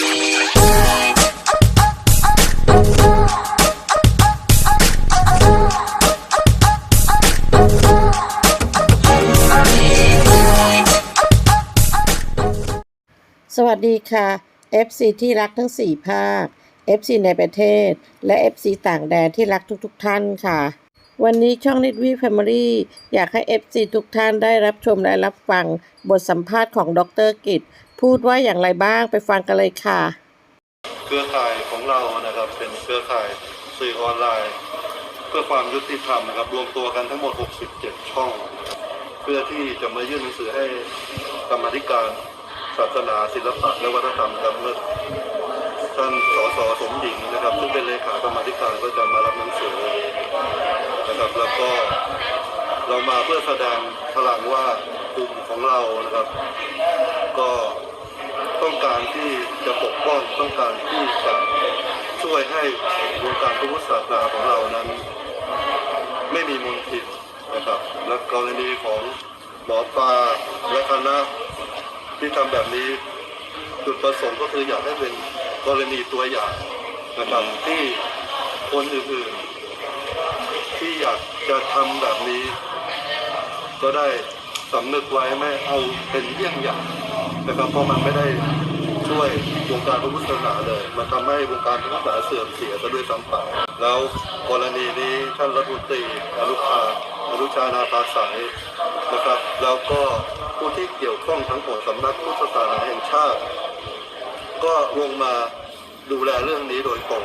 สวัสดีค่ะ FC ที่รักทั้ง 4 ภาค FC ในประเทศ และ FC ต่างแดนที่รักทุกๆทท่านค่ะ วันนี้ช่องนิดวีแฟมิลี่อยากให้ FC ทุกท่านได้รับชมและรับฟังบทสัมภาษณ์ของดรกิจ พูดว่าอย่างไรบ้างไปฟังกันเลยค่ะ เครือข่ายของเรานะครับเป็นเครือข่ายสื่อออนไลน์ เพื่อความยุติธรรมนะครับรวมตัวกันทั้งหมด 67 ช่อง เพื่อที่จะมายื่นหนังสือให้กรรมธิการศาสนาศิลปะและวัฒนธรรมครับเมื่อท่านสสสมหญิงนะครับ ซึ่งเป็นเลขากรรมธิการก็จะมารับหนังสือนะครับแล้วก็เรามาเพื่อแสดงพลังว่ากลุ่มของเรานะครับ ก็ ต้องการที่จะปกป้องต้องการที่จะช่วยให้วงการพระพุทธศาสนาของเรานั้น ไม่มีมลทินนะครับและกรณีของหมอปลาและคณะที่ทำแบบนี้จุดประสงค์ก็คืออยากให้เป็นกรณีตัวอย่างนะครับที่คนอื่นๆ ที่อยากจะทำแบบนี้ ก็ได้สำนึกไว้ไม่เอาเป็นเยี่ยงอย่าง นะครับเพราะมันไม่ได้ช่วยวงการพระพุทธศาสนาเลยมันทำให้วงการพระพุทธศาสนาเสื่อมเสียซะด้วยซ้ำไปแล้วกรณีนี้ท่านรัฐมนตรีอนุชาอนุชานาตาใสยนะครับแล้วก็ผู้ที่เกี่ยวข้องทั้งหมดสำนักพุทธศาสนาแห่งชาติ ก็ลงมาดูแลเรื่องนี้โดยตรง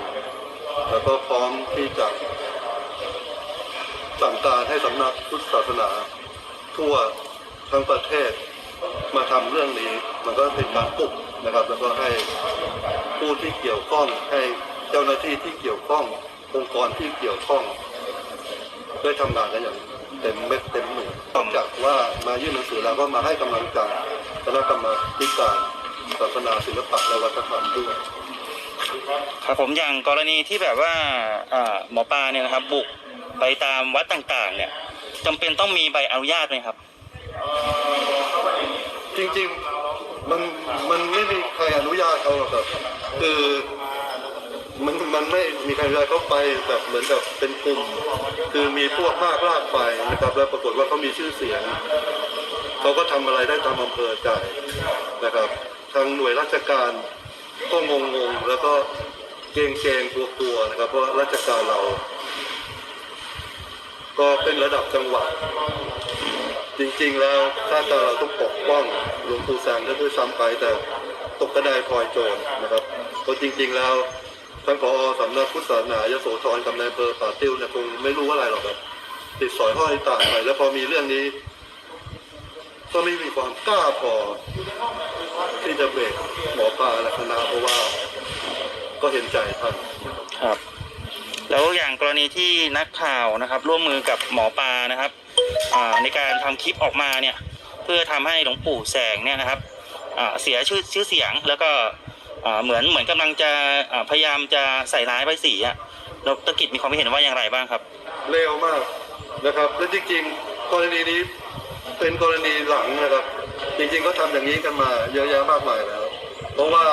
แล้วก็พร้อมที่จะสั่งการให้สำนักพุทธศาสนา ทั่วทั้งประเทศ มาทำเรื่องนี้ มันก็เป็นการปลุกนะครับ แล้วก็ให้ผู้ที่เกี่ยวข้องให้เจ้าหน้าที่ที่เกี่ยวข้ององค์กรที่เกี่ยวข้องได้ทำงานกันอย่างเต็มเม็ดเต็มหน่วยนอกจากว่ามายื่นหนังสือแล้วก็มาให้กำลังใจคณะกรรมาการศาสนาศิลปะและวัฒนธรรมด้วยครับผมอย่างกรณีที่แบบว่าอ่าหมอปลาเนี่ยนะครับบุกไปตามวัดต่างๆ เนี่ยจำเป็นต้องมีใบอนุญาตไหมครับ จริงๆมันมันไม่มีใครอนุญาตเขาหรอกครับคือมันมันไม่มีใครอนุญาตเขาไปแบบเหมือนกับเป็นกลุ่ม คือมีพวกมากลากไปนะครับ แล้วปรากฏว่าเขามีชื่อเสียงเขาก็ทำอะไรได้ตามอำเภอใจนะครับ ทางหน่วยราชการก็งงๆแล้วก็เกรงเกรงๆกลัวนะครับ เพราะราชการเรา ก็เป็นระดับจังหวัด จริงๆแล้วถ้าจะเราต้องปกป้องหลวงปู่แสงก็ด้วยซ้ำไปแต่ตกกระไดพลอยโจรนะครับเพราะจริงๆแล้วท่านผอสำนักพุทธศาสนายโสธรกับนายอำเภอป่าติ้วเนี่ยคงไม่รู้อะไรหรอกครับติดสอยห้อยตาไปแล้วพอมีเรื่องนี้ ก็ไม่มีความกล้าพอที่จะเบรกหมอปลาและคณะเพราะว่า ก็เห็นใจท่านครับ แล้วอย่างกรณีที่นักข่าวนะครับ ร่วมมือกับหมอปลานะครับ ในการทำคลิปออกมาเนี่ยเพื่อทำให้หลวงปู่แสงเนี่ยนะครับเสียชื่อชื่อเสียงแล้วก็เหมือนเหมือนกำลังจะพยายามจะใส่ร้ายใบสีอะดรกิจมีความเห็นว่าอย่างไรบ้างครับเร็วมากนะครับและจริงๆกรณีนี้เป็นกรณีหลังนะครับจริงๆก็ทำอย่างนี้กันมาเยอะแยะมากมายแล้ว เพราะว่า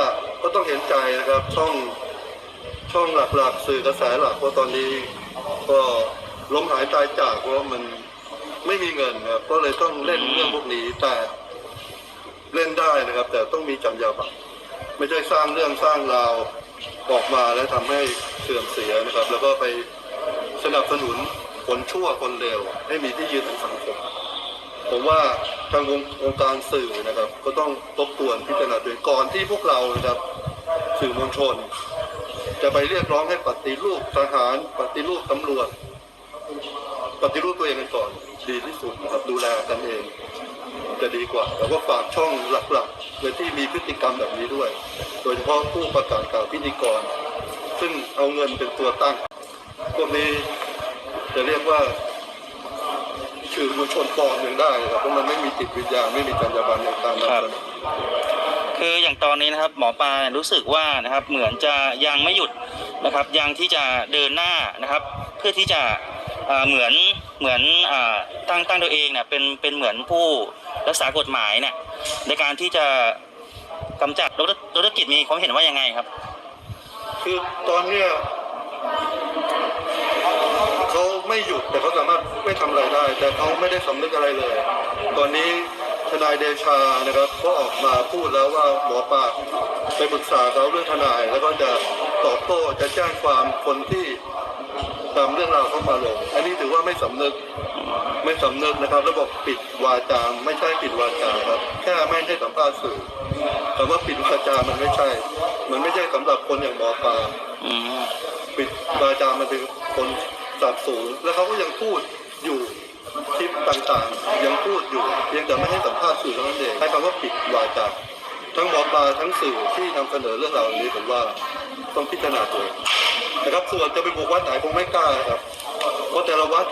ก็ต้องเห็นใจนะครับช่องช่องหลักๆสื่อกระแสหลักเพราะตอนนี้ก็ล้มหายตายจากเพราะมัน ไม่มีเงินครับก็เลยต้องเล่นเรื่องพวกนี้แต่เล่นได้นะครับ แต่ต้องมีจรรยาบรรณไม่ใช่สร้างเรื่องสร้างราวออกมาแล้วทำให้เสื่อมเสียนะครับ แล้วก็ไปสนับสนุนคนชั่วคนเลวให้มีที่ยืนทางสังคมผมว่าทางวงองค์การสื่อนะครับ ก็ต้องทบทวนพิจารณาด้วยก่อนที่พวกเรานะครับสื่อมวลชน จะไปเรียกร้องให้ปฏิรูปทหาร ปฏิรูปตำรวจ ปฏิรูปตัวเองกันก่อน ดีที่สุดนะครับดูแลกันเอง จะดีกว่าแล้วก็ฝากช่องหลักๆไว้ที่มีพฤติกรรมแบบนี้ด้วย โดยเฉพาะผู้ประกาศข่าวพิธีกร ซึ่งเอาเงินเป็นตัวตั้งพวกนี้จะเรียกว่าสื่อมวลชนปลอมยังได้ครับเพราะมันไม่มีจิตวิญญาณไม่มีจรรยาบรรณในการนำเสนอ คืออย่างตอนนี้นะครับหมอปลารู้สึกว่านะครับเหมือนจะยังไม่หยุดนะครับยังที่จะเดินหน้านะครับ เพื่อที่จะอ่าเหมือน เหมือนอตั้งตั้งตัวเองเนี่ยเป็นเป็นเหมือนผู้รักษากฎหมายเนี่ยในการที่จะกำจัดดรดรกิจมีความเห็นว่ายังไงครับ คือตอนเนี้ยเขาไม่หยุดแต่เขาสามารถไม่ทำอะไรได้ แต่เขาไม่ได้สำนึกอะไรเลย ตอนนี้ทนายเดชานะครับก็ออกมาพูดแล้วว่าหมอปลาไปปรึกษาเขาเรื่องทนาย แล้วก็จะตอบโต้จะแจ้งความคนที่ ตามเรื่องราวเข้ามาลง อันนี้ถือว่าไม่สำนึกไม่สำนึกนะครับ ระบบปิดวาจาไม่ใช่ปิดวาจาครับ แค่ไม่ให้สัมภาษณ์สื่อคำว่าปิดวาจามันไม่ใช่ มันไม่ใช่สำหรับคนอย่างหมอปลาปิดวาจามันเป็นคนสับสูงแล้วเขาก็ยังพูดอยู่คลิปต่างๆ ยังพูดอยู่ยังแต่ไม่ให้สัมภาษณ์สื่อเท่านั้นเองใช้คำว่าปิดวาจาทั้งหมอปลาทั้งสื่อที่นำเสนอเรื่องราวนี้ผมว่าต้องพิจารณาตัวเอง นะครับส่วนจะไปบุกวัดไหนคงไม่กล้าครับเพราะแต่ละวัด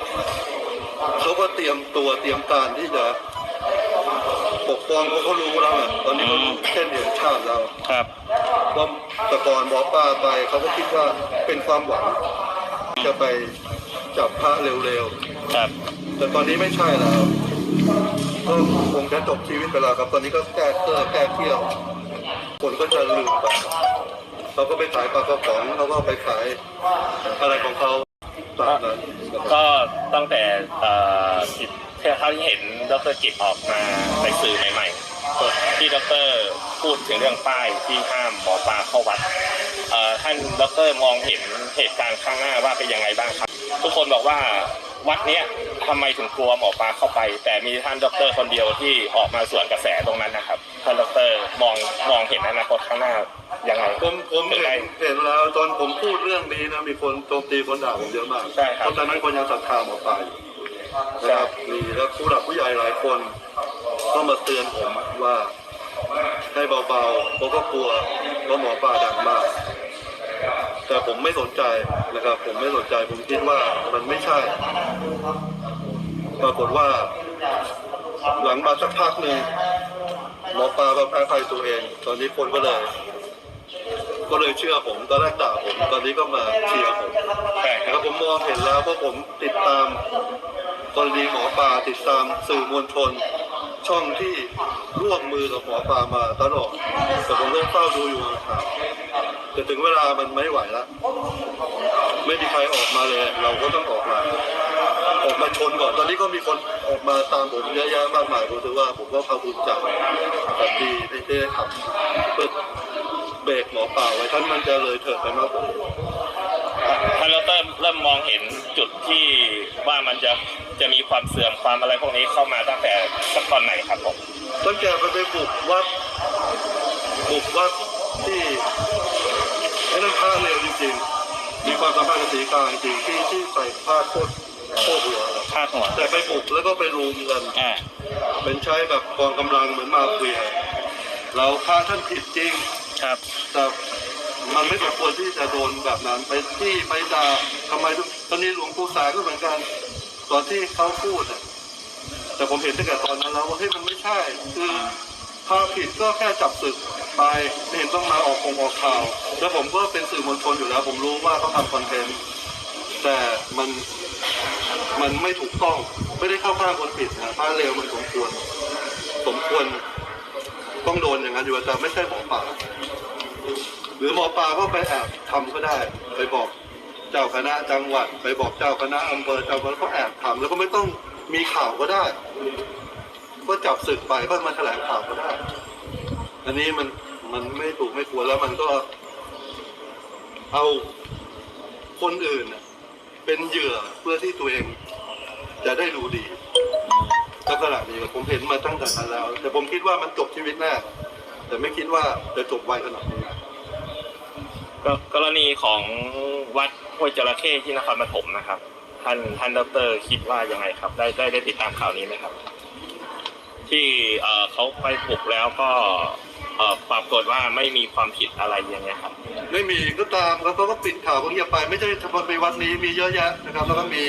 เขาก็เตรียมตัวเตรียมการที่จะปกป้องเขาก็รู้แล้วอะตอนนี้เขารู้เส้นเหตุชาติแล้วครับว่าแตะกอนหมอปลาไปเขาก็คิดว่าเป็นความหวัง จะไปจับพระเร็วครับ ๆ แต่ตอนนี้ไม่ใช่แล้วก็คงจะจบชีวิตไปแล้วครับ ตอนนี้ก็แก้เกลือแก้เที่ยวคนก็จะลืมไป เขาก็ไปขายปลากระป๋องเขาก็ไปขายอะไรของเขาตามนั้นก็ตั้งแต่เอ่อที่เท่าที่เห็นดรกิจออกมาในสื่อใหม่ๆที่ดรพูดถึงเรื่องป้ายที่ห้ามหมอปลาเข้าวัดท่านดรมองเห็นเหตุการณ์ข้างหน้าว่าเป็นยังไงบ้างครับ ทุกคนบอกว่า วัดเนี้ยทำไมถึงกลัวหมอปลาเข้าไป แต่มีท่านดรคนเดียวที่ออกมาสวนกระแสตรงนั้นนะครับท่านดรมองมองเห็นอนาคตข้างหน้ายังไง ผมผมเห็นเห็นแล้วตอนผมพูดเรื่องนี้นะมีคนโจมตีคนด่าผมเยอะมากใช่ครับ เพราะตอนนั้นคนยังศรัทธาหมอปลาอยู่นะครับมีแล้วผู้หลักผู้ใหญ่หลายคนก็มาเตือนผมว่าให้เบาๆเพราะก็กลัวเพราะหมอปลาดังมาก แต่ผมไม่สนใจนะครับ ผมไม่สนใจผมคิดว่ามันไม่ใช่ ปรากฏว่า หลังมาสักพักหนึ่งหมอปลาก็แพ้ภัยตัวเอง ตอนนี้คนก็เลย ก็เลยเชื่อผมตอนแรกด่าผม ตอนนี้ก็มาเชียร์ผมใช่คนะครับผมมองเห็นแล้วเพราะผมติดตามกรณีหมอปลาติดตามสื่อมวลชน ช่องที่ร่วมมือกับหมอปลามาตลอดแต่ผมก็เฝ้าดูอยู่ห่างๆแต่ถึงเวลามันไม่ไหวแล้วไม่มีใครออกมาเลย เราก็ต้องออกมาออกมาชนก่อน ตอนนี้ก็มีคนออกมาตามผมเยอะแยะมากมายผมถือว่าผมก็ภาคภูมิใจกับที่ได้ได้ทำเพื่อเบรกหมอปลาไว้ท่านมันจะเลยเถิดไปมากกว่า นี้ท่านดรเริ่มมองเห็นจุดที่ว่ามันจะจะมีความเสื่อมความอะไรพวกนี้เข้ามาตั้งแต่สักตอนไหนครับผมตั้งแต่ไปไปบุกวัดบุกวัดที่ไอ้นั่นพระเร็วจริงๆ มีความสามารถกับสีกลางจริงที่ที่ใส่ผ้าโคตรโคตรหัวครับคาดหัวแต่ไปบุกแล้วก็ไปรุมกันอ่าเป็นใช้แบบกองกำลังเหมือนมาเฟียเราพระท่านผิดจริงครับแต่ มันไม่สมควรที่จะโดนแบบนั้น ไปที่ไปด่าทำไมตอนนี้หลวงปู่สายก็เหมือนกัน ตอนที่เขาพูดอะแต่ผมเห็นตั้งแต่ตอนนั้นแล้วว่าเฮ้ยมันไม่ใช่ คือพาผิดก็แค่จับศึกไปไม่เห็นต้องมาออกคงออกข่าว แล้วผมก็เป็นสื่อมวลชนอยู่แล้ว ผมรู้ว่าเขาทำคอนเทนต์แต่มันมันไม่ถูกต้องไม่ได้เข้าข้างคนผิดนะถ้าเร็วมันสมควร สมควรต้องโดนอย่างนั้นอยู่แล้วแต่ไม่ใช่หมอป่า หรือหมอปลาก็ไปแอบทำก็ได้ ไปบอกเจ้าคณะจังหวัด ไปบอกเจ้าคณะอำเภอเจ้าคณะก็แอบทำแล้วก็ไม่ต้องมีข่าวก็ได้ ก็จับศึกไปก็มาแถลงข่าวก็ได้ อันนี้มันมันไม่ถูกไม่ควรแล้วมันก็เอาคนอื่นเป็นเหยื่อเพื่อที่ตัวเองจะได้ดูดีลักษณะนี้ผมเห็นมาตั้งแต่นั้นแล้ว แต่ผมคิดว่ามันจบชีวิตแน่แต่ไม่คิดว่าจะจบไวขนาดนี้ ก็กรณีของวัดห้วยจระเข้ที่นครปฐมนะครับ ท่านท่านดรคิดว่ายังไงครับ ได้ได้ได้ติดตามข่าวนี้ไหมครับ ที่เอ่อเขาไปปลุกแล้วก็เอ่อปรากฏว่าไม่มีความผิดอะไรอย่างเงี้ยครับ ไม่มีก็ตามแล้วเขาก็ปิดข่าวเขาเงียบไป ไม่ใช่เฉพาะในวัดนี้มีเยอะแยะนะครับ แล้วก็มี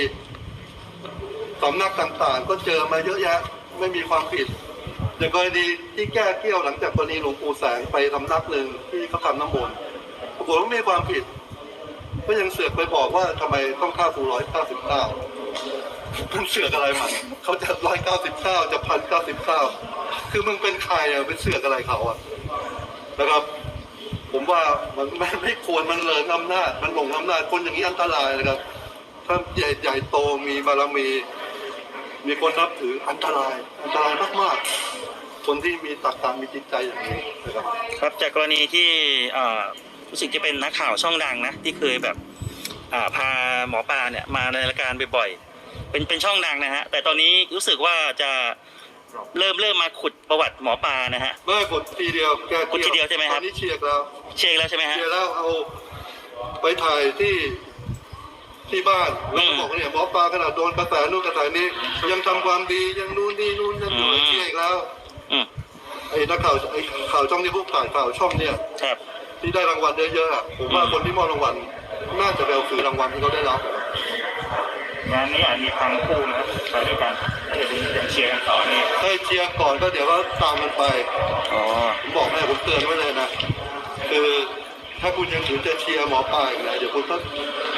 สำนักต่างๆ ก็เจอมาเยอะแยะ ไม่มีความผิดอย่างกรณีที่แก้เกี้ยวหลังจากกรณีหลวงปู่แสงไปสำนักหนึ่งที่เขาทำน้ำมนต์ ปรากฏว่ามีความผิด ก็ยังเสือกไปบอกว่าทำไมต้องค่าฟูร้อยเก้าสิบเก้ามันเสือกอะไรมันเขาจะร้อยเก้าสิบเก้าจะพันเก้าสิบเก้าคือมึงเป็นใครอะเป็นเสือกอะไรเขาอะนะครับ ผมว่ามันไม่ไม่ควรมันเลิงอำนาจ มันหลงอำนาจคนอย่างนี้อันตรายนะครับ ถ้าใหญ่ใหญ่โตมีบารมี มีคนนับถืออันตราย อันตรายมากๆคนที่มีตักตามมีจิตใจอย่างนี้นะครับ ครับจากกรณีที่อ่อ รู้สึกจะเป็นนักข่าวช่องดังนะ ที่เคยแบบอ่าพาหมอปลาเนี่ยมาในรายการบ่อยๆเป็นเป็นช่องดังนะฮะ แต่ตอนนี้รู้สึกว่าจะเริ่มเริ่มมาขุดประวัติหมอปลานะฮะเมื่อกดทีเดียวแก้กดทีเดียวใช่ไหมครับตอนนี้เชียร์แล้วเช็คแล้วใช่ไหมฮะเชียร์แล้วเอาไปถ่ายที่ที่บ้านแล้วก็อืมบอกว่าเนี่ยหมอปลาขนาดโดนกระแสนู่นกระแสนี้ ยังทำความดียังนู่นนี่นู่นนั่นอยู่อืมเชียร์อีกแล้วอืมไอ้นักข่าวไอ้ข่าวช่องที่พวกถ่ายข่าวช่องเนี่ยครับ ที่ได้รางวัลเยอะๆอะผมว่าอืมคนที่มอบรางวัลน่าจะไปเอาคือรางวัลที่เขาได้รับงานนี้อาจมีพังคู่นะครับไปด้วยกันเดี๋ยวยังเชียร์กันต่อนี่ให้เชียร์ก่อนก็เดี๋ยวก็ตามกันไปอ๋อผมบอกแม่ผมเตือนไว้เลยนะคือถ้าคุณยังถือจะเชียร์หมอปลาอีกนะเดี๋ยวคุณก็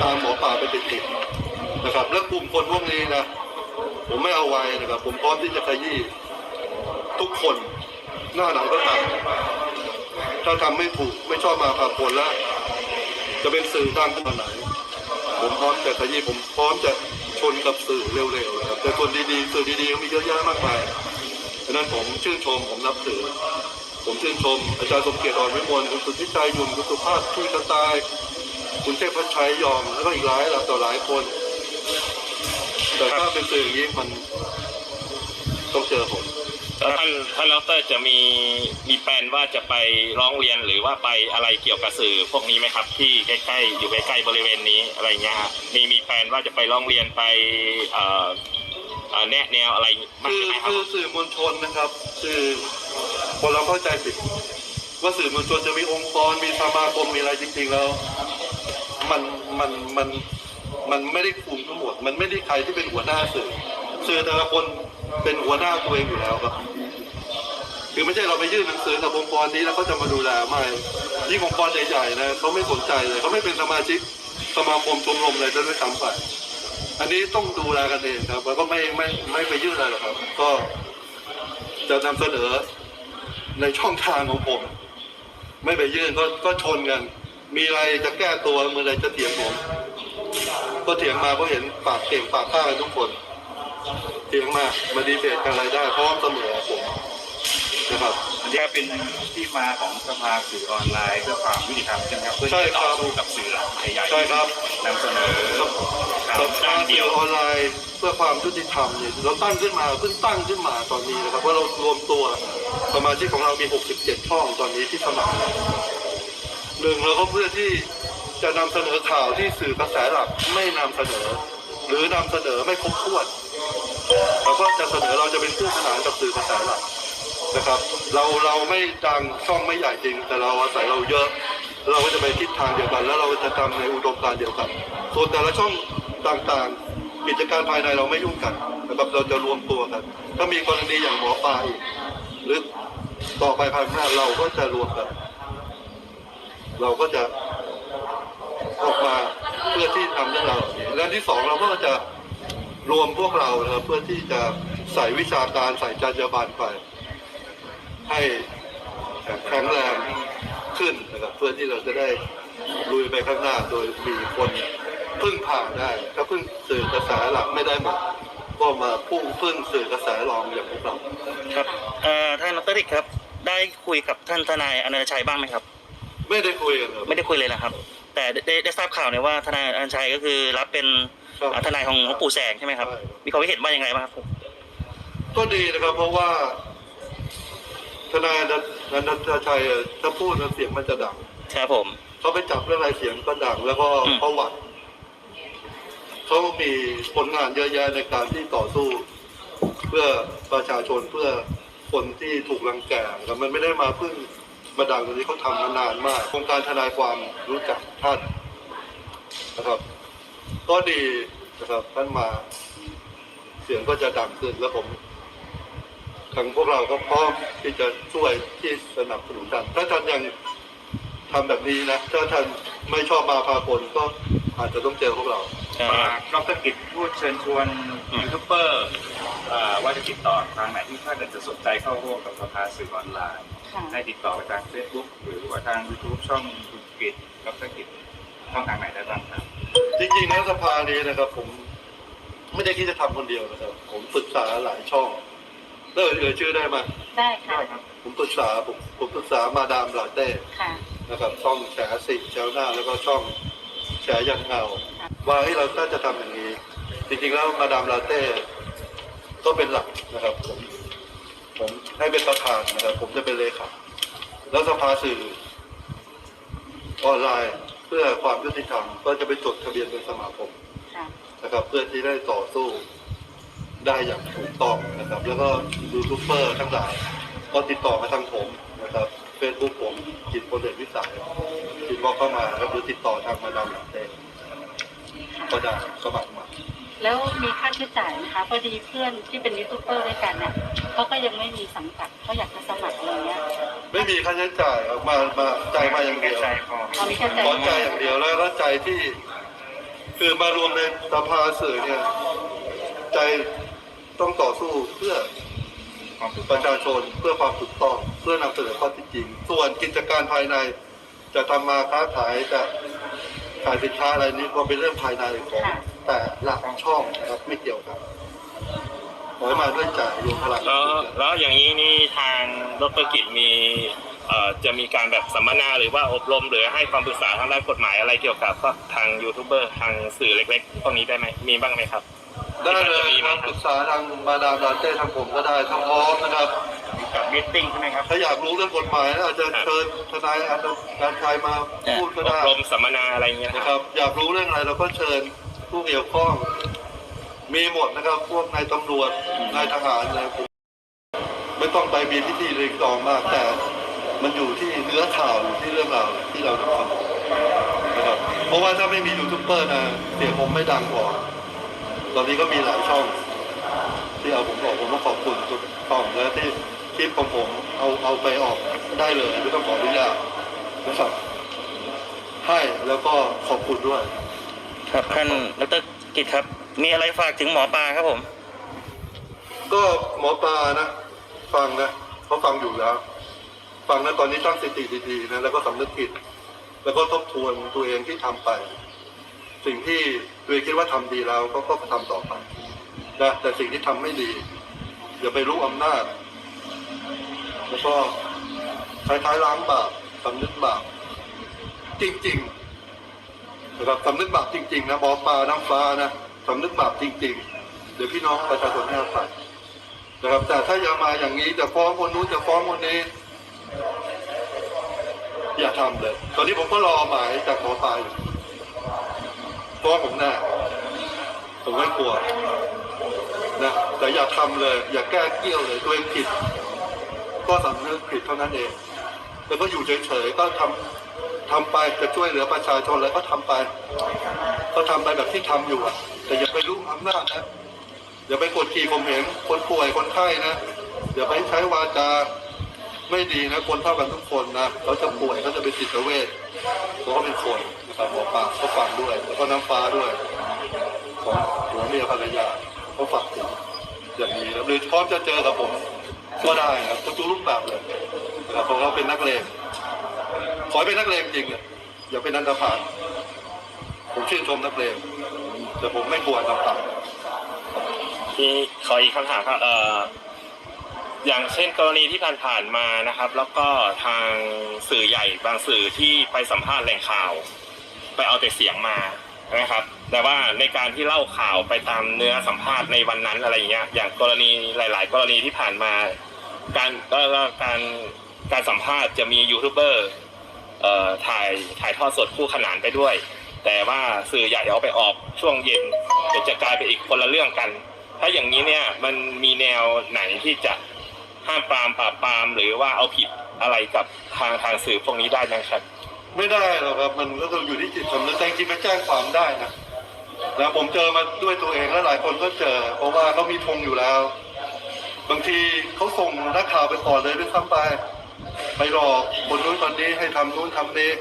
ตามหมอปลาไปติดๆนะครับ แล้วกลุ่มคนพวกนี้นะผมไม่เอาไว้นะครับ ผมพร้อมที่จะขยี้ทุกคนหน้าไหนก็ตาม ถ้าทำไม่ถูกไม่ชอบมาพากลแล้วจะเป็นสื่อดังขนาไหน ผมพร้อมจะขยี้ผมพร้อมจะชนกับสื่อเร็วๆนะครับแต่คนดีๆ สื่อดีๆมีเยอะแยะมากมายดังนั้นผมชื่นชมผมนับถือ ผมชื่นชม อาจารย์สมเกียรติอ่อนวิมลคุณสุทธิชัยยุ่นคุณสุภาพที่กระตาย คุณเทพพัชชัยยอม แล้วก็อีกหลายหลายต่อหลายคน แต่ถ้าเป็นสื่ออย่างนี้มันต้องเจอผม แล้วท่านท่านดรจะมีมีแผนว่าจะไปร้องเรียนหรือว่าไปอะไรเกี่ยวกับสื่อพวกนี้ไหมครับ ที่ใกล้ๆอยู่ใกล้ๆบริเวณนี้อะไรเงี้ยฮะมีมีแผนว่าจะไปร้องเรียนไปเอ่อเอ่อแนะแนวอะไรบ้างคือไหมครับคือสื่อมวลชนนะครับ สื่อคนเราเข้าใจผิดว่าสื่อมวลชนจะมีองค์กรมีสมาคมมีอะไรจริงๆแล้ว มันมันมันมันไม่ได้คุมทั้งหมด มันไม่ได้ใครที่เป็นหัวหน้าสื่อ สื่อแต่ละคน เป็นหัวหน้าตัวเองอยู่แล้วครับ คือไม่ใช่เราไปยื่นหนังสือกับองค์กรนี้แล้วเขาจะมาดูแลไม่ยิ่งองค์กรใหญ่ๆนะเขาไม่สนใจเลยเขาไม่เป็นสมาชิกสมาคมชมรมอะไรด้วยซ้ำไปอันนี้ต้องดูแลกันเองครับแล้วก็ไม่ไม่ไม่ไปยื่นอะไรหรอกครับ ก็จะนำเสนอในช่องทางของผม ไม่ไปยื่นก็ก็ชนกัน มีอะไรจะแก้ตัวเมื่อไรจะเถียงผม ก็เถียงมาเพราะเห็นปากเก่งปากกล้ากันทุกคน เถียงมามาดีเบตกันอะไรได้พร้อมเสมอผมนะครับอันนี้เป็นที่มาของสภาสื่อออนไลน์เพื่อความยุติธรรมใช่ไหมครับเพื่อใช่ที่จะครับต่อสู้กับสื่อหลักใหญ่ๆใช่ครับนำเสนอข่าวกับด้านเดีสื่ยวอออนไลน์เพื่อความยุติธรรมเนี่ยเราตั้งขึ้นมาเพิ่งตั้งขึ้นมาตอนนี้นะครับว่าเรารวมตัวสมาชิกของเรามี 67 ช่องตอนนี้ที่สมัครหนึ่งเราก็เพื่อที่จะนำเสนอข่าวที่สื่อกระแสหลักไม่นำเสนอ หรือนำเสนอไม่ครบถ้วน เราก็จะเสนอเราจะเป็นคู่ขนานกับสื่อกระแสหลักนะครับ เราเราไม่ดังช่องไม่ใหญ่จริง แต่เราอาศัยเราเยอะ เราก็จะไปทิศทางเดียวกัน แล้วเราจะทำในอุดมการณ์เดียวกันส่วนแต่ละช่องต่างๆ กิจการภายในเราไม่ยุ่งกันนะครับเราจะรวมตัวกัน ถ้ามีกรณีอย่างหมอปลาอีกหรือต่อไปภายหน้าเราก็จะรวมกัน เราก็จะออกมาเพื่อที่ทำเรื่องราวเหล่านี้และที่สองเราก็จะ รวมพวกเรานะครับเพื่อที่จะใส่วิชาการใส่จรรยาบรรณไป ให้แข็งแรงขึ้นนะครับเพื่อที่เราจะได้ลุยไปข้างหน้าโดยมีคนพึ่งพาได้ ถ้าพึ่งสื่อกระแสหลักไม่ได้หมดก็มาพุ่งพึ่งสื่อกระแสรองอย่างพวกเราครับเอ่อท่านดรดิกครับ ได้คุยกับท่านทนายอนันตชัยบ้างไหมครับ ไม่ได้คุยกันครับไม่ได้คุยเลยนะครับ แต่ได้ได้ได้ทราบข่าวเนี่ยว่าทนายอนันตชัยก็คือรับเป็นครับอ่าทนายของหลวงปู่แสงใช่ไหมครับใช่มีความคิดเห็นว่ายังไงบ้างครับก็ดีนะครับ เพราะว่าทนายนันนันทชัยอะถ้าพูดแล้วเสียงมันจะดังครับผม เขาไปจับเรื่องอะไรเสียงก็ดัง แล้วก็อืม ประวัติเขามีผลงานเยอะแยะในการที่ต่อสู้ เพื่อประชาชนเพื่อคนที่ถูกรังแกครับมันไม่ได้มาเพิ่ง มาดังตรงนี้เขาทำมานานมากโครงการทนายความรู้จักท่านนะครับ ก็ดีนะครับท่านมาเสียงก็จะดังขึ้นแล้วผมทางพวกเราก็พร้อมที่จะช่วยที่สนับสนุนท่านถ้าท่านยังทำแบบนี้นะถ้าท่านไม่ชอบมาพากลก็อาจจะต้องเจอพวกเราฝากดรกิจพูดเชิญชวนยูทูบเบอร์ว่าจะติดต่อทางไหนที่ถ้าเกิดจะสนใจเข้าร่วมกับสภาสื่อออนไลน์ ให้ติดต่อไปทางเฟซบุ๊กหรือว่าทางยูทูบช่องคุณกิจดรกิจช่องทางไหนได้บ้างครับจริงๆแล้วสภานี้นะครับ ผมไม่ได้คิดจะทำคนเดียวนะครับ ผมปรึกษาหลายช่องแล้วเอ่ยชื่อได้ไหมได้ค่ะผมปรึกษาผมผมปรึกษามาดามลาเต้ค่ะ นะครับช่องแฉสิแฉวหน้า แล้วก็ช่องแฉยันเงาว่าให้เราถ้าจะทำอย่างนี้ จริงๆแล้วมาดามลาเต้ก็เป็นหลักนะครับผม ผมให้เป็นประธานนะครับ ผมจะเป็นเลขาแล้วสภาสื่อออนไลน์เพื่อความยุติธรรมก็จะไปจดทะเบียนเป็นสมาคมค่ะนะครับ เพื่อที่ได้ต่อสู้ได้อย่างถูกต้องนะครับ แล้วก็ยูทูบเบอร์ทั้งหลายก็ติดต่อมาทางผมนะครับเฟซบุ๊กผมจิตโปรเดชวิสัยจิตบอกเข้ามาครับหรือติดต่อทางมาดามหลังเต้ก็ได้สมัครมา แล้วมีค่าใช้จ่ายนะคะพอดีเพื่อนที่เป็นยูทูบเบอร์ด้วยกันเนี่ยเขาก็ยังไม่มีสังกัดเขาอยากจะสมัครอะไรเงี้ยไม่มีค่าใช้จ่ายครับมามาใจายมาอย่างเดียวใจพอตอนนี้แค่ใจขอใจอย่างเดียวแล้วก็ใจที่ คือมารวมในสภาสื่อเนี่ย ใจต้องต่อสู้เพื่อความถูกปต้องระชาชนเพื่อความถูกต้องเพื่อนำเสนอข้อเที่จริง ส่วนกิจการภายใน จะทำมาค้าขายจะขายสินค้าอะไรนี้ก็เป็นเรื่องภายในของ แต่ละช่องนะครับไม่เกี่ยวกันขอให้มาด้วยใจรวมพลังแล้วแล้วอย่างนี้นี่ทางดรกิจมีเอ่อจะมีการแบบสัมมนาหรือว่าอบรมหรือให้ความปรึกษาทางด้านกฎหมายอะไรเกี่ยวกับพวกทางยูทูบเบอร์ทางสื่อเล็กๆพวกนี้ได้ไหมมีบ้างไหมครับได้เลยครับปรึกษาทางมาดามลาเต้ทางผมก็ได้ทั้งพร้อมนะครับกับมิทติ้งใช่ไหมครับถ้าอยากรู้เรื่องกฎหมายอาจจะเชิญทนายอันการชัยมาพูดก็อบได้รมสัมมนาอะไรเงี้ยนะคครับรับ อยากรู้เรื่องอะไรเราก็เชิญ ผู้เกี่ยวข้อง มีหมดนะครับ พวกนายตำรวจนายทหารอะไรผมไม่ต้องไปมีพิธีเรียงตองมาก แต่มันอยู่ที่เนื้อข่าวอยู่ที่เรื่องราวที่เราทำนะครับเพราะว่าถ้าไม่มียูทูบเบอร์นะเสียงผมไม่ดังพอตอนนี้ก็มีหลายช่อง ที่เอาผมออกผมต้องขอบคุณทุกช่องและที่คลิปของผมเอาเอาไปออกได้เลยไม่ต้องขออนุญาตนะครับให้แล้วก็ขอบคุณด้วย ครับท่านดรกิจครับ มีอะไรฝากถึงหมอปลาครับผม ก็หมอปลานะ ฟังนะเขาฟังอยู่แล้ว ฟังนะตอนนี้ตั้งสติดีๆนะแล้วก็สำนึกผิด แล้วก็ทบทวนตัวเองที่ทำไป สิ่งที่ตัวเองคิดว่าทำดีแล้วก็ก็ทำต่อไปนะแต่สิ่งที่ทำไม่ดีอย่าไปรู้อำนาจ แล้วก็คล้ายๆล้างบาปสำนึกบาปจริง ๆ นะครับสำนึกบาปจริง ๆ นะหมอปลาน้ำฟ้านะสำนึกบาปจริง ๆ เดี๋ยวพี่น้องประชาชนให้อภัยนะครับแต่ถ้าอย่ามาอย่างนี้จะฟ้องคนนู้นจะฟ้องคนนี้ อย่าทำเลย ตอนนี้ผมก็รอหมายจากหมอปลาอยู่ฟ้องผมแน่ผมไม่กลัวนะแต่อย่าทำเลย อย่าแก้เกี้ยวเลยตัวเองผิด ก็สำนึกผิดเท่านั้นเอง แล้วก็อยู่เฉยๆก็ทำ ทำไปจะช่วยเหลือประชาชนแล้วก็ทำไป ก็ทำไปแบบที่ทำอยู่อะแต่อย่าไปรู้อำนาจนะอย่าไปกดขี่ข่มเหงคนป่วยคนไข้นะอย่าไปใช้วาจาไม่ดีนะคนเท่ากันทุกคนนะเขาจะป่วยเขาจะเป็นจิตเวชเขาก็เป็นคนนะครับหมอปลาเขาฟังด้วย แล้วก็น้ำฟ้าด้วยของหัวเมียภรรยาเขาฝากอย่างนี้นะหรือพร้อมจะเจอกับผมก็ได้ครับทุกรูปแบบเลยนะครับเพราะเขาเป็นนักเลง ขอให้เป็นนักเลงจริงอะอย่าเป็นนันทพาผมชื่นชมนักเลงแต่ผมไม่กลัวต่ำที่ขออีกคำถามครับเอ่ออย่างเช่นกรณีที่ผ่านๆมานะครับ แล้วก็ทางสื่อใหญ่บางสื่อที่ไปสัมภาษณ์แหล่งข่าว ไปเอาแต่เสียงมานะครับ แต่ว่าในการที่เล่าข่าวไปตามเนื้อสัมภาษณ์ในวันนั้นอะไรอย่างเงี้ยอย่างกรณีหลาย ๆ กรณีที่ผ่านมา การก็การการสัมภาษณ์จะมียูทูบเบอร์ ถ่ายถ่ายทอดสดคู่ขนานไปด้วย แต่ว่าสื่อใหญ่เอาไปออกช่วงเย็นเดี๋ยวจะกลายเป็นอีกคนละเรื่องกัน ถ้าอย่างนี้เนี่ยมันมีแนวไหนที่จะห้ามปรามปราบปรามหรือว่าเอาผิดอะไรกับทางทางสื่อพวกนี้ได้ไหมครับ ไม่ได้หรอกครับมันก็ต้องอยู่ที่จิตสำนึกแต่จริงๆไปแจ้งความได้นะนะผมเจอมาด้วยตัวเองและหลายคนก็เจอ เพราะว่าเขามีธงอยู่แล้ว บางทีเขาส่งนักข่าวไปก่อนเลยด้วยซ้ำไป ไปหลอกคนนู้นคนนี้ให้ทำนู้นทำนี้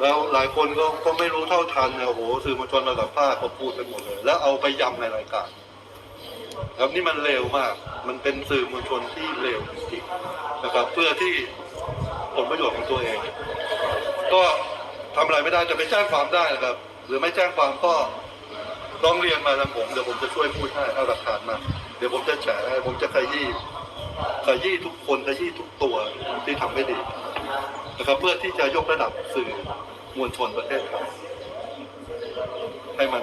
แล้วหลายคนก็ก็ไม่รู้เท่าทันนะโอ้โหสื่อมวลชนมาสัมภาษณ์เขาพูดกันหมดเลย แล้วเอาไปยำในรายการครับนี่มันเร็วมาก มันเป็นสื่อมวลชนที่เร็วจริงๆนะครับ เพื่อที่ผลประโยชน์ของตัวเอง ก็ทำอะไรไม่ได้จะไปแจ้งความได้นะครับ หรือไม่แจ้งความก็ร้องเรียนมาทางผมเดี๋ยวผมจะช่วยพูดให้เอาหลักฐานมา เดี๋ยวผมจะแฉให้ผมจะขยี้ ขยี้ทุกคนขยี้ทุกตัวที่ทำไม่ดีนะครับเพื่อที่จะยกระดับสื่อมวลชนประเทศไทยให้มัน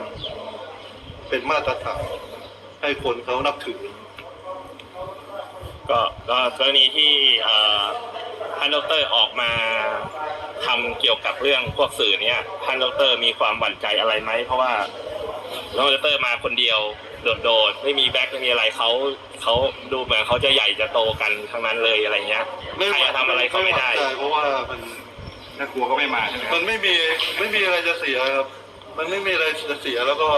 เป็นมาตรฐานให้คนเขานับถือ ก็ก็กรณีที่เอ่อท่านดรออกมาทำเกี่ยวกับเรื่องพวกสื่อเนี่ยท่านดรมีความหวั่นใจอะไรไหมเพราะว่า น้องดรมาคนเดียวโดดๆไม่มีแบ็คไม่มีอะไรเขาเขาดูเหมือนเขาจะใหญ่จะโตกันทั้งนั้นเลยอะไรเงี้ยใครจะทำอะไรเขาไม่ได้ หวั่นใจเพราะว่ามันถ้ากลัวก็ไม่มาใช่ไหมคมัรับนไม่มีไม่มีอะไรจะเสียครับ มันไม่มีอะไรจะเสียแล้วก็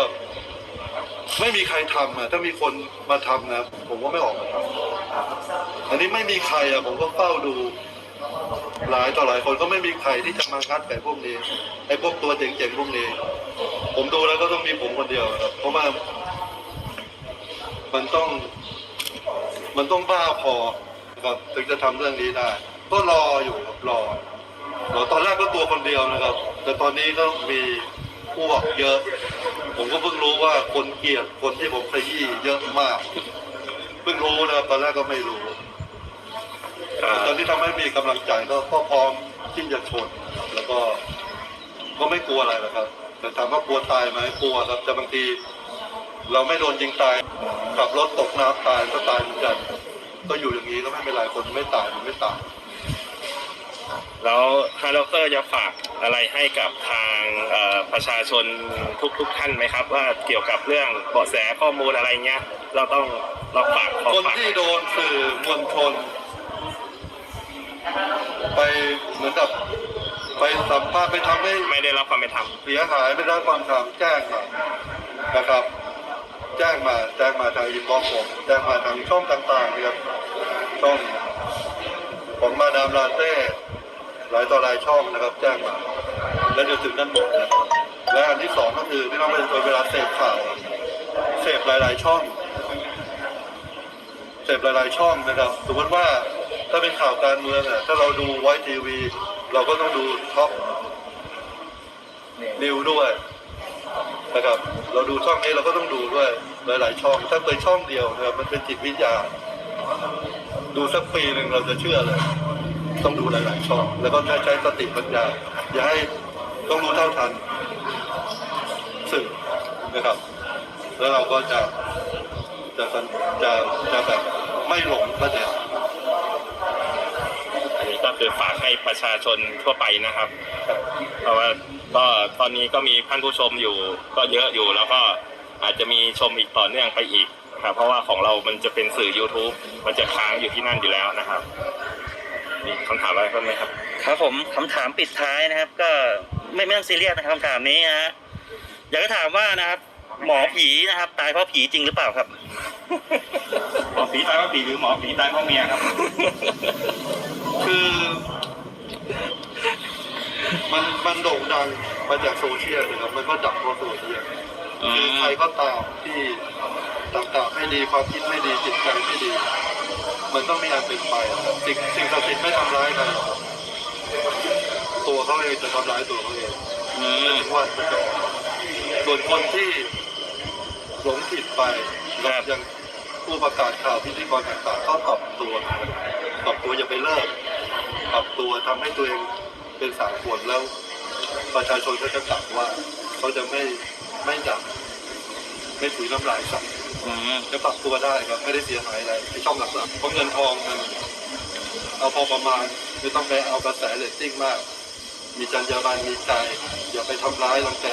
ไม่มีใครทำอะถ้ามีคนมาทำนะผมก็ไม่ออกมาทำอันนี้ไม่มีใครอะผมก็เฝ้าดู หลายต่อหลายคนก็ไม่มีใครที่จะมางัดไก่พวกนี้ไอ้พวกตัวเจ๋งๆพวกนี้ ผมดูแล้วก็ต้องมีผมคนเดียวครับเพราะว่ามันต้อง มันต้องบ้าพอครับถึงจะทำเรื่องนี้ได้ ก็รออยู่ครับรอราตอนแรกก็ตัวคนเดียวนะครับ แต่ตอนนี้ก็มีพวกเยอะ ผมก็เพิ่งรู้ว่าคนเกลียดคนที่ผมขยี้เยอะมาก เพิ่งรู้นะตอนแรกก็ไม่รู้ ตอนที่ทำให้มีกำลังใจก็ก็พร้อมที่จะชนแล้วก็ก็ไม่กลัวอะไรนะครับ แต่ถามว่ากลัวตายไหมกลัวครับแต่บางที เราไม่โดนยิงตายขับรถตกน้ำตายก็ตายเหมือนกันก็อยู่อย่างนี้ก็ไม่เป็นไรคนไม่ตายมันไม่ตายแล้วท่านดรจะฝากอะไรให้กับทางเอ่อประชาชนทุกๆท่านไหมครับ ว่าเกี่ยวกับเรื่องเบาะแสข้อมูลอะไรเงี้ย เราต้องเราฝากขอคนฝากที่โดนสื่อมวลชน ไปเหมือนกับไปสัมภาษณ์ไปทำให้ไม่ได้รับความเป็นธรรมเสียหายไม่ได้ความทำแจ้งมานะครับ แจ้งมาแจ้งมาทางอินบ็อกซ์ผมแจ้งมาทางช่องต่างๆนะครับช่องของมาดามลาเต้หลายต่อหลายช่องนะครับ แจ้งมา แล้วเดี๋ยวถึงนั่นหมดนะครับและอันที่สองก็คือพี่น้องประชาชนเวลาเสพข่าวเสพหลาย ๆ ช่องเสพหลาย ๆ ช่องนะครับสมมติว่า ถ้าเป็นข่าวการเมืองอะถ้าเราดูไวทีวี เราก็ต้องดูท็อปนิวด้วยนะครับ เราดูช่องนี้เราก็ต้องดูด้วยหลาย ๆ ช่อง ถ้าเป็นช่องเดียวนะครับมันเป็นจิตวิทยา ดูสักปีหนึ่งเราจะเชื่อเลย ต้องดูหลาย ๆ ช่อง แล้วก็ใช้ใช้สติปัญญา อย่าให้ต้องรู้เท่าทันสื่อนะครับ แล้วเราก็จะจะจะจะแบบไม่หลงประเด็นอันนี้ก็ คือฝากให้ประชาชนทั่วไปนะครับ เพราะว่าก็ตอนนี้ก็มีท่านผู้ชมอยู่ ก็เยอะอยู่แล้วก็อาจจะมีชมอีกต่อเนื่องไปอีกครับเพราะว่าของเรามันจะเป็นสื่อ YouTube มันจะค้างอยู่ที่นั่นอยู่แล้วนะครับมีคำถามอะไรเพิ่มไหมครับ ครับผมคำถามปิดท้ายนะครับ ก็ไม่ไม่ต้องซีเรียสนะครับคำถามนี้นะฮะอยากจะถามว่านะครับ หมอผีนะครับ ตายเพราะผีจริงหรือเปล่าครับ หมอผีตายเพราะผีหรือหมอผีตายเพราะเมียครับ คือ มันมันโด่งดังมาจากโซเชียลนะครับมันก็ดับเพราะโซเชียลคือใครก็ตามที่ต่างๆไม่ดีความคิดไม่ดีจิตใจไม่ดี มันต้องมีอันเป็นไปครับสิ่งสิ่งศักดิ์สิทธิ์ไม่ทำร้ายใครตัวเขาเองจะทำร้ายตัวเขาเองอืไม่มถึงว่าจะจบส่วนคนที่หลงผิดไปครับอย่างผู้ประกาศข่าวพิธีกรต่างๆเขาปรับตัวปรับตัวอย่าไปเลิก ปรับตัวทำให้ตัวเองเป็นสากลแล้ว ประชาชนเขาจะกลับว่าเขาจะไม่ไม่จับไม่ถือน้ำลายสัตว์จะปรับตัวได้ครับไม่ได้เสียหายอะไรในช่องหลักๆเพราะเงินทองมันเอาพอประมาณไม่ต้องไปเอากระแสเรตติ้งมาก มีจรรยาบรรณมีใจอย่าไปทำร้ายรังแก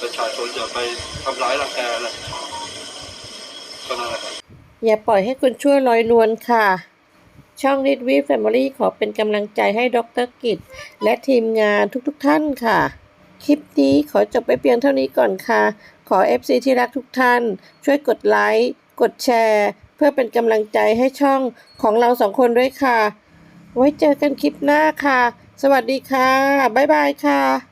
ประชาชนอย่าไปทำร้ายรังแกเลยก็นั่นแหละอย่าปล่อยให้คุณชั่วลอยนวลค่ะ ช่อง r i d w i Family ขอเป็นกำลังใจให้ดรกิจ และทีมงานทุกๆทท่านค่ะ คลิปนี้ขอจบไปเพียงเท่านี้ก่อนค่ะ ขอ FC ที่รักทุกท่าน ช่วยกดไลค์กดแชร์ เพื่อเป็นกำลังใจให้ช่องของเราสองคนด้วยค่ะ ไว้เจอกันคลิปหน้าค่ะ สวัสดีค่ะ บ๊ายบายค่ะ